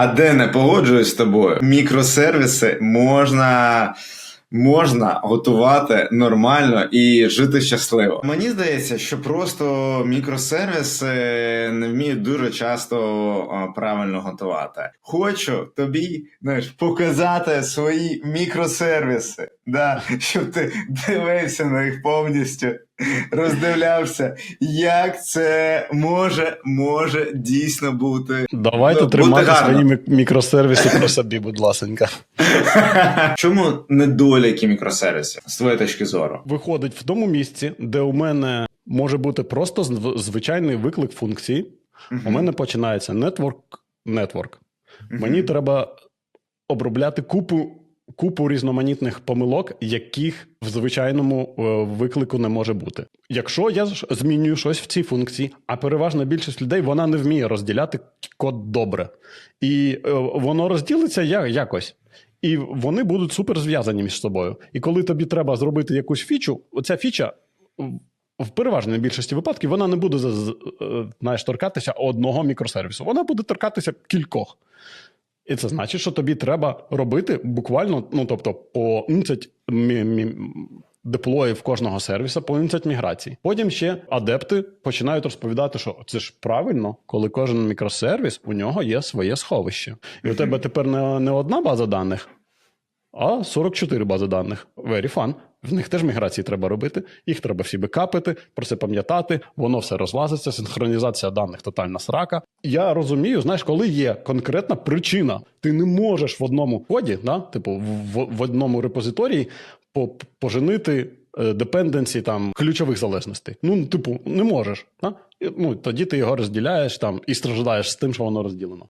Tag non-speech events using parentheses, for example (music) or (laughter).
А де не погоджуюсь з тобою, мікросервіси можна. Можна готувати нормально і жити щасливо. Мені здається, що просто мікросервіси не вміють дуже часто правильно готувати. Хочу тобі знаєш, показати свої мікросервіси, да, щоб ти дивився на них повністю, роздивлявся, як це може, може дійсно бути. Давайте Ну, тримати свої мікросервіси при собі, будь ласенька. (laughs) Чому недоліки мікросервісів з твоєї точки зору? Виходить в тому місці, де у мене може бути просто звичайний виклик функції. У мене починається network. network. Мені треба обробляти купу, купу різноманітних помилок, яких в звичайному е, виклику не може бути. Якщо я змінюю щось в цій функції, а переважна більшість людей вона не вміє розділяти код добре. І е, воно розділиться якось. І вони будуть супер зв'язані між собою. І коли тобі треба зробити якусь фічу, оця фіча в- переважній більшості випадків вона не буде е, знаєш, торкатися одного мікросервісу. Вона буде торкатися кількох. І це значить, що тобі треба робити буквально, ну тобто, по 11 мі- мі- деплоїв кожного сервіса, по 11 міграцій. Потім ще адепти починають розповідати, що це ж правильно, коли кожен мікросервіс у нього є своє сховище. І у тебе тепер не, не одна база даних, а 44 бази даних. Very fun. В них теж міграції треба робити, їх треба всі бекапити, про це пам'ятати, воно все розлазиться, синхронізація даних тотальна срака. Я розумію, знаєш, коли є конкретна причина, ти не можеш в одному коді, да, типу, в, в одному репозиторії по- поженити депенденсі там ключових залежностей. Ну, типу, не можеш. Да? Ну, тоді ти його розділяєш там і страждаєш з тим, що воно розділено.